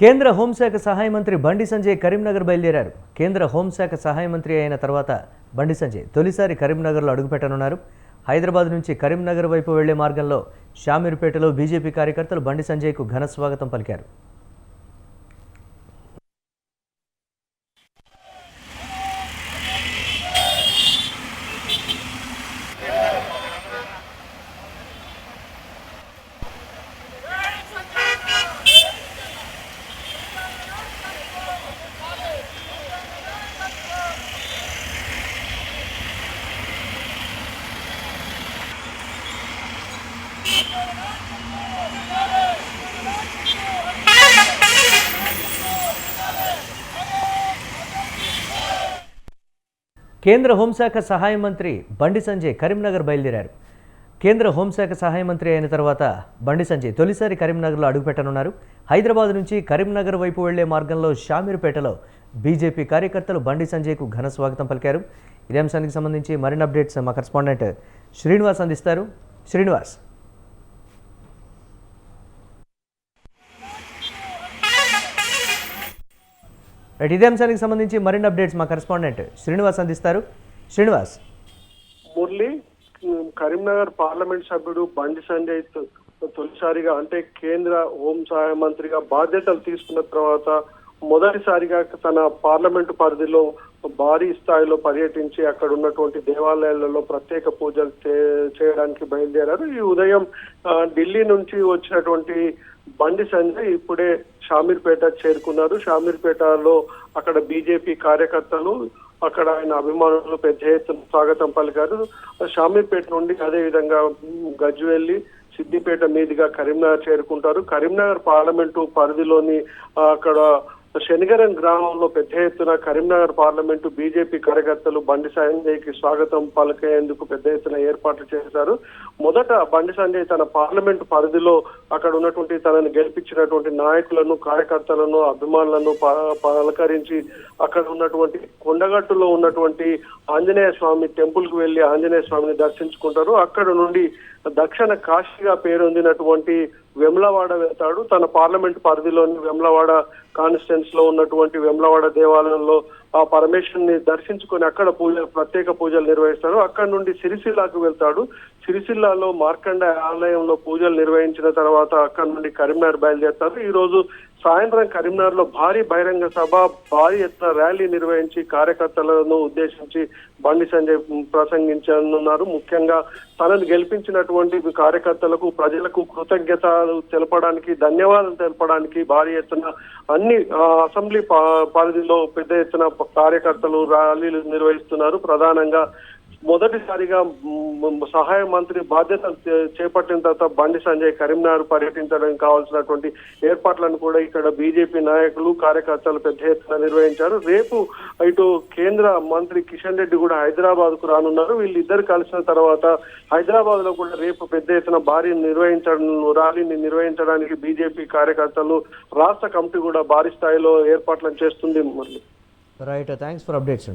కేంద్ర హోంశాఖ సహాయ మంత్రి బండి సంజయ్ కరీంనగర్ బయలుదేరారు. కేంద్ర హోంశాఖ సహాయ మంత్రి అయిన తర్వాత బండి సంజయ్ తొలిసారి కరీంనగర్లో అడుగుపెట్టనున్నారు హైదరాబాద్ నుంచి కరీంనగర్ వైపు వెళ్ళే మార్గంలో షామీర్పేటలో బీజేపీ కార్యకర్తలు బండి సంజయ్కు ఘన స్వాగతం పలికారు. కేంద్ర హోంశాఖ సహాయ మంత్రి బండి సంజయ్ కరీంనగర్ బయలుదేరారు. కేంద్ర హోంశాఖ సహాయ మంత్రి అయిన తర్వాత బండి సంజయ్ తొలిసారి కరీంనగర్లో అడుగుపెట్టనున్నారు. హైదరాబాద్ నుంచి కరీంనగర్ వైపు వెళ్ళే మార్గంలో షామీర్పేటలో బీజేపీ కార్యకర్తలు బండి సంజయ్కు ఘన స్వాగతం పలికారు. ఇదే అంశానికి సంబంధించి మరిన్ని అప్డేట్స్ మా కరస్పాండెంట్ శ్రీనివాస్ అందిస్తారు. శ్రీనివాస్. రైట్ ఇదే అంశానికి సంబంధించి మరిన్ని అప్డేట్స్ మా కరెస్పాండెంట్ శ్రీనివాస్ అందిస్తారు. శ్రీనివాస్. మురళి కరీంనగర్ పార్లమెంట్ సభ్యుడు బండి సంజయ్ తొలిసారిగా అంటే కేంద్ర హోం సహాయ మంత్రిగా బాధ్యతలు తీసుకున్న తర్వాత మొదటిసారిగా తన పార్లమెంటు పరిధిలో భారీ స్థాయిలో పర్యటించి అక్కడ ఉన్నటువంటి దేవాలయాలలో ప్రత్యేక పూజలు చే- చేయడానికి బయలుదేరారు. ఈ ఉదయం ఢిల్లీ నుంచి వచ్చినటువంటి బండి సంజయ్ ఇప్పుడే షామీర్పేట చేరుకున్నారు. షామీర్పేటలో అక్కడ బీజేపీ కార్యకర్తలు అక్కడ ఆయన అభిమానులు పెద్ద ఎత్తున స్వాగతం పలికారు. షామీర్పేట నుండి అదే విధంగా గజ్వెల్లి సిద్దిపేట మీదుగా కరీంనగర్ చేరుకుంటారు. కరీంనగర్ పార్లమెంటు పరిధిలోని అక్కడ శనిగరం గ్రామంలో పెద్ద ఎత్తున కరీంనగర్ పార్లమెంటు బీజేపీ కార్యకర్తలు బండి సంజయ్కి స్వాగతం పలికేందుకు పెద్ద ఎత్తున ఏర్పాట్లు చేశారు. మొదట బండి సంజయ్ తన పార్లమెంటు పరిధిలో అక్కడ ఉన్నటువంటి తనని గెలిపించినటువంటి నాయకులను కార్యకర్తలను అభిమానులను ప- పలకరించి అక్కడ ఉన్నటువంటి కొండగట్టులో ఉన్నటువంటి ఆంజనేయ స్వామి టెంపుల్కు వెళ్ళి ఆంజనేయ స్వామిని దర్శించుకుంటారు. అక్కడ నుండి దక్షిణ కాశీగా పేరొందినటువంటి వెమ్లవాడ వెళ్తాడు. తన పార్లమెంట్ పరిధిలోని వెమ్లవాడ కాన్స్టిట్యున్స్లో ఉన్నటువంటి వెమ్లవాడ దేవాలయంలో ఆ పరమేశ్వరుని దర్శించుకొని అక్కడ పూజ ప్రత్యేక పూజలు నిర్వహిస్తాడు. అక్కడ నుండి సిరిసిల్లాకు వెళ్తాడు. సిరిసిల్లాలో మార్కండ ఆలయంలో పూజలు నిర్వహించిన తర్వాత అక్కడ నుండి కరీంనగర్ బయలుదేరుతారు ఈ రోజు సాయంత్రం కరీంనగర్లో భారీ బహిరంగ సభ భారీ ఎత్తున ర్యాలీ నిర్వహించి కార్యకర్తలను ఉద్దేశించి బండి సంజయ్ ప్రసంగించనున్నారు. ముఖ్యంగా తనను గెలిపించినటువంటి కార్యకర్తలకు ప్రజలకు కృతజ్ఞతలు తెలపడానికి ధన్యవాదాలు తెలపడానికి భారీ ఎత్తున అన్ని అసెంబ్లీ పా- పరిధిలో పెద్ద ఎత్తున కార్యకర్తలు ర్యాలీలు నిర్వహిస్తున్నారు. ప్రధానంగా మొదటిసారిగా సహాయ మంత్రి బాధ్యతలు చేపట్టిన తర్వాత బండి సంజయ్ కరీంనగర్ పర్యటించడానికి కావాల్సినటువంటి ఏర్పాట్లను కూడా ఇక్కడ బీజేపీ నాయకులు కార్యకర్తలు పెద్ద ఎత్తున నిర్వహించారు. రేపు ఇటు కేంద్ర మంత్రి కిషన్ రెడ్డి కూడా హైదరాబాద్కు రానున్నారు. వీళ్ళిద్దరు కలిసిన తర్వాత హైదరాబాద్లో కూడా రేపు పెద్ద ఎత్తున భారీ నిర్వహించడం ర్యాలీని నిర్వహించడానికి బీజేపీ కార్యకర్తలు రాష్ట్ర కమిటీ కూడా భారీ స్థాయిలో ఏర్పాట్లను చేస్తుంది. మళ్ళీ రైట్ థ్యాంక్స్ ఫర్ అప్డేట్స్